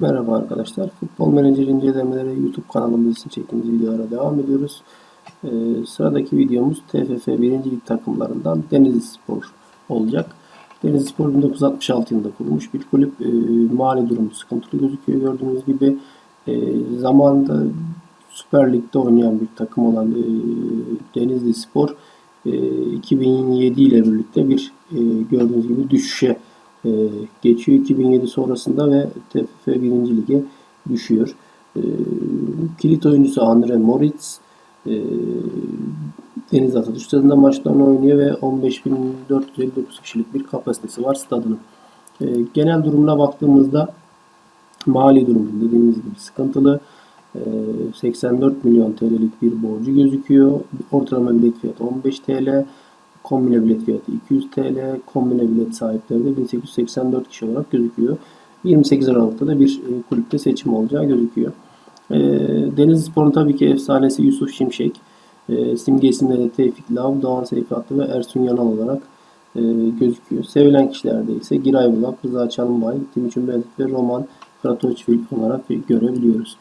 Merhaba arkadaşlar. Futbol Menajer incelemeleri YouTube kanalımız için çektiğimiz videolara devam ediyoruz. Ee, sıradaki videomuz TFF 1. Lig takımlarından Denizli Spor olacak. Denizli Spor 1966 yılında kurulmuş bir kulüp. Ee, mali durumu sıkıntılı gözüküyor gördüğünüz gibi. Ee, zamanında Süper Lig'de oynayan bir takım olan e, Denizli Spor e, 2007 ile birlikte bir e, gördüğünüz gibi düşüşe e, geçiyor 2007 sonrasında ve TFF 1. Lig'e düşüyor. E, kilit oyuncusu Andre Moritz e, Deniz Atatürk stadında maçlarını oynuyor ve 15.459 kişilik bir kapasitesi var stadının. E, genel durumuna baktığımızda mali durum dediğimiz gibi sıkıntılı. E, 84 milyon TL'lik bir borcu gözüküyor. Ortalama bilet fiyatı 15 TL. Kombine bilet fiyatı 200 TL. Kombine bilet sahipleri de 1884 kişi olarak gözüküyor. 28 Aralık'ta da bir e, kulüpte seçim olacağı gözüküyor. E, Denizli Spor'un tabii ki efsanesi Yusuf Şimşek. E, simge isimleri de Tevfik Lav, Doğan Seyfatlı ve Ersun Yanal olarak e, gözüküyor. Sevilen kişilerde ise Giray Bulak, Rıza Çalınbay, Timuçin Bezik ve Roman Kratoçvil olarak görebiliyoruz.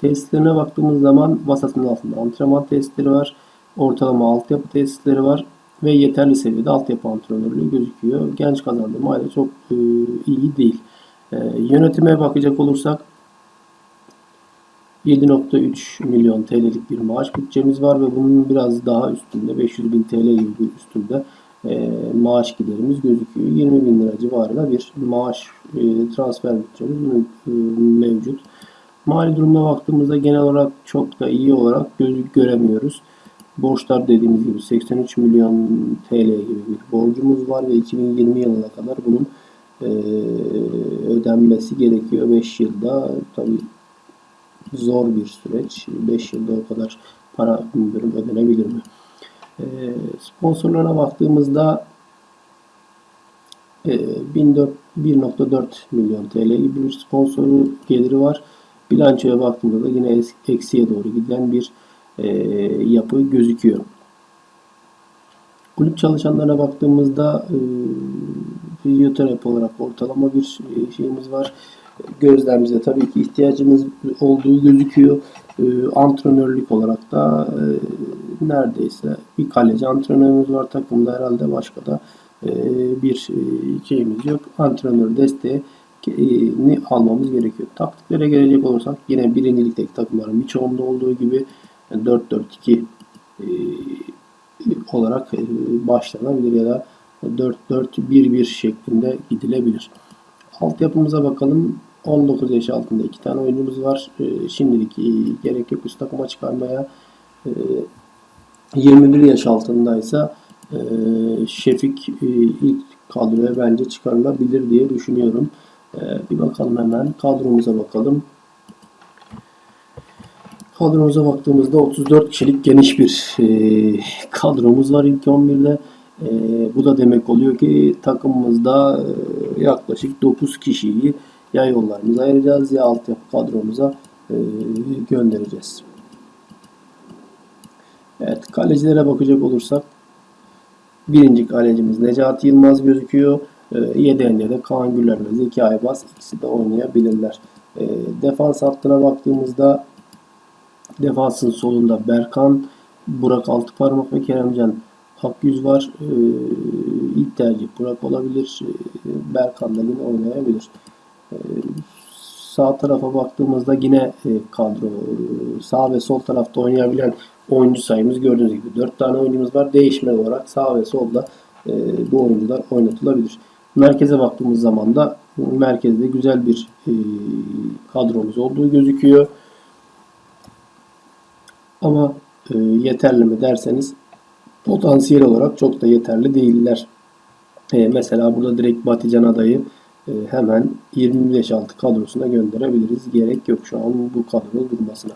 Tesislerine baktığımız zaman vasatın altında antrenman tesisleri var. Ortalama altyapı tesisleri var ve yeterli seviyede altyapı antrenörlüğü gözüküyor. Genç kazandırma hala çok e, iyi değil. E, yönetime bakacak olursak 7.3 milyon TL'lik bir maaş bütçemiz var ve bunun biraz daha üstünde 500 bin TL gibi üstünde e, maaş giderimiz gözüküyor. 20 bin lira civarında bir maaş e, transfer bütçemiz e, mevcut. Mali durumuna baktığımızda genel olarak çok da iyi olarak göz göremiyoruz. Borçlar dediğimiz gibi 83 milyon TL gibi bir borcumuz var ve 2020 yılına kadar bunun e, ödenmesi gerekiyor. 5 yılda tabii zor bir süreç. 5 yılda o kadar para bilmiyorum ödenebilir mi? E, sponsorlara baktığımızda e, 1.4 milyon TL gibi bir sponsoru geliri var. Bilançoya baktığımızda da yine eksiye doğru giden bir e, yapı gözüküyor. Kulüp çalışanlarına baktığımızda e, fizyoterapi olarak ortalama bir e, şeyimiz var. Gözlemimize tabii ki ihtiyacımız olduğu gözüküyor. E, antrenörlük olarak da e, neredeyse bir kaleci antrenörümüz var takımda herhalde başka da e, bir e, şeyimiz yok. Antrenör desteği ni almamız gerekiyor. Taktiklere gelecek olursak yine birincilikteki takımların birçoğunda olduğu gibi 4-4-2 e, olarak e, başlanabilir ya da 4-4-1-1 şeklinde gidilebilir. Altyapımıza bakalım. 19 yaş altında iki tane oyuncumuz var. E, şimdilik gerek yok üst takıma çıkarmaya. 21 yaş altındaysa Şefik ilk kadroya bence çıkarılabilir diye düşünüyorum. Bir bakalım hemen kadromuza bakalım. Kadromuza baktığımızda 34 kişilik geniş bir e, kadromuz var ilk 11'de. E, bu da demek oluyor ki takımımızda e, yaklaşık 9 kişiyi ya yollarımıza ayıracağız ya altyapı kadromuza e, göndereceğiz. Evet kalecilere bakacak olursak birinci kalecimiz Necati Yılmaz gözüküyor. E, yedeğinde de Kaan Güler ve Zeki Aybaz ikisi de oynayabilirler. E, defans hattına baktığımızda Defansın solunda Berkan, Burak Altıparmak ve Keremcan Akyüz var. Ee, ilk tercih Burak olabilir. Ee, Berkan da yine oynayabilir. Ee, sağ tarafa baktığımızda yine e, kadro sağ ve sol tarafta oynayabilen oyuncu sayımız gördüğünüz gibi 4 tane oyuncumuz var. Değişme olarak sağ ve solda e, bu oyuncular oynatılabilir. Merkeze baktığımız zaman da merkezde güzel bir e, kadromuz olduğu gözüküyor. Ama e, yeterli mi derseniz potansiyel olarak çok da yeterli değiller. E, mesela burada direkt Batıcan adayı e, hemen 25 altı kadrosuna gönderebiliriz. Gerek yok şu an bu kadro durmasına.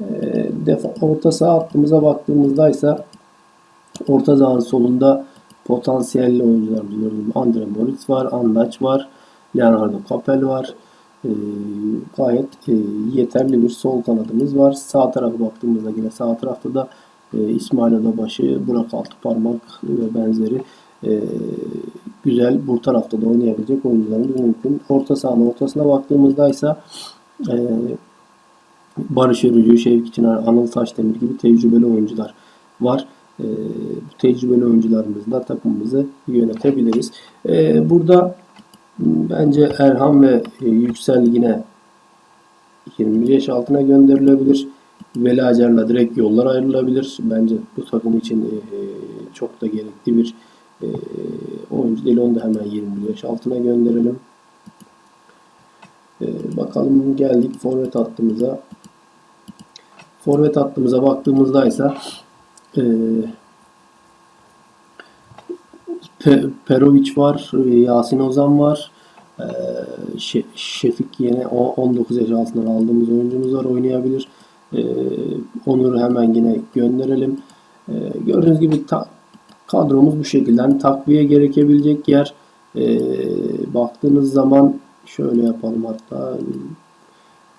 E, orta saha hattımıza baktığımızda ise orta sahanın solunda potansiyelli oyuncularımız gördüğüm Andre Moritz var, Andaç var, Leonardo Capel var e, gayet yeterli bir sol kanadımız var. Sağ tarafa baktığımızda yine sağ tarafta da e, İsmail Adabaşı, Burak Altıparmak ve benzeri e, güzel bu tarafta da oynayabilecek oyuncularımız mümkün. Orta sahanın ortasına baktığımızda ise e, Barış Örücü, Şevki Çınar, Anıl Taşdemir gibi tecrübeli oyuncular var. Bu tecrübeli oyuncularımızla takımımızı yönetebiliriz. Burada bence Erhan ve e, Yüksel yine 21 yaş altına gönderilebilir. Veli Acar'la direkt yollar ayrılabilir. Bence bu takım için e, çok da gerekli bir e, oyuncu değil. Onu da hemen 21 yaş altına gönderelim. Bakalım geldik forvet hattımıza. Forvet hattımıza baktığımızda ise Pe- Perovic var, e, Yasin Ozan var. E, Şe- Şefik yine o- 19 yaş altından aldığımız oyuncumuz var oynayabilir. E, Onur'u hemen yine gönderelim. E, gördüğünüz gibi kadromuz bu şekilde. Hani takviye gerekebilecek yer e, baktığınız zaman şöyle yapalım hatta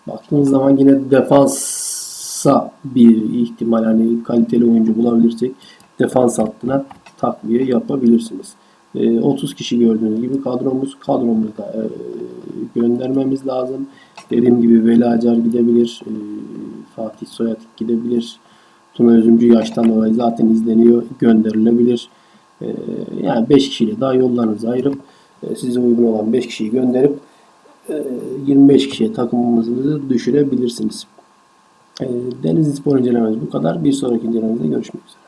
baktığınız zaman yine defansa bir ihtimal hani kaliteli oyuncu bulabilirsek defans hattına takviye yapabilirsiniz. E, 30 kişi gördüğünüz gibi kadromuz kadromuzda e, göndermemiz lazım. Dediğim gibi Veli Acar gidebilir. e, Fatih Soyatık gidebilir. Tuna Özümcü yaştan dolayı zaten izleniyor. Gönderilebilir. E, yani 5 kişiyle daha yollarınızı ayırıp e, size uygun olan 5 kişiyi gönderip e, 25 kişiye takımımızı düşürebilirsiniz. E, Denizli Spor incelememiz bu kadar. Bir sonraki incelememizde görüşmek üzere.